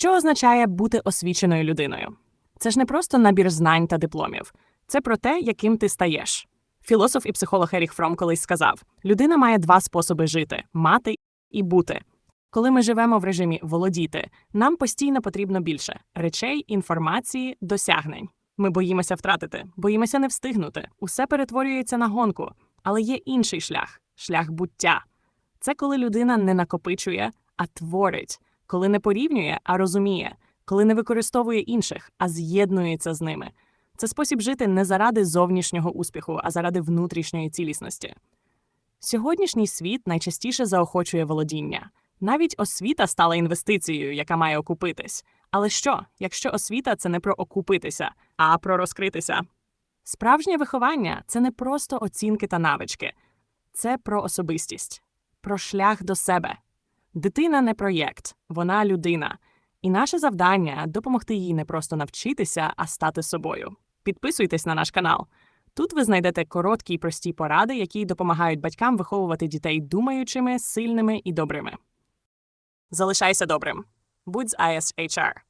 Що означає бути освіченою людиною? Це ж не просто набір знань та дипломів, це про те, яким ти стаєш. Філософ і психолог Еріх Фром колись сказав: людина має два способи жити мати і бути. Коли ми живемо в режимі володіти, нам постійно потрібно більше речей, інформації, досягнень. Ми боїмося втратити, боїмося не встигнути. Усе перетворюється на гонку, але є інший шлях шлях буття. Це коли людина не накопичує, а творить, коли не порівнює, а розуміє, коли не використовує інших, а з'єднується з ними. Це спосіб жити не заради зовнішнього успіху, а заради внутрішньої цілісності. Сьогоднішній світ найчастіше заохочує володіння. Навіть освіта стала інвестицією, яка має окупитись. Але що, якщо освіта це не про окупитися, а про розкритися? Справжнє виховання це не просто оцінки та навички, це про особистість, про шлях до себе. Дитина не проєкт, вона людина. І наше завдання допомогти їй не просто навчитися, а стати собою. Підписуйтесь на наш канал. Тут ви знайдете короткі й прості поради, які допомагають батькам виховувати дітей думаючими, сильними і добрими. Залишайся добрим. Будь з ISHR.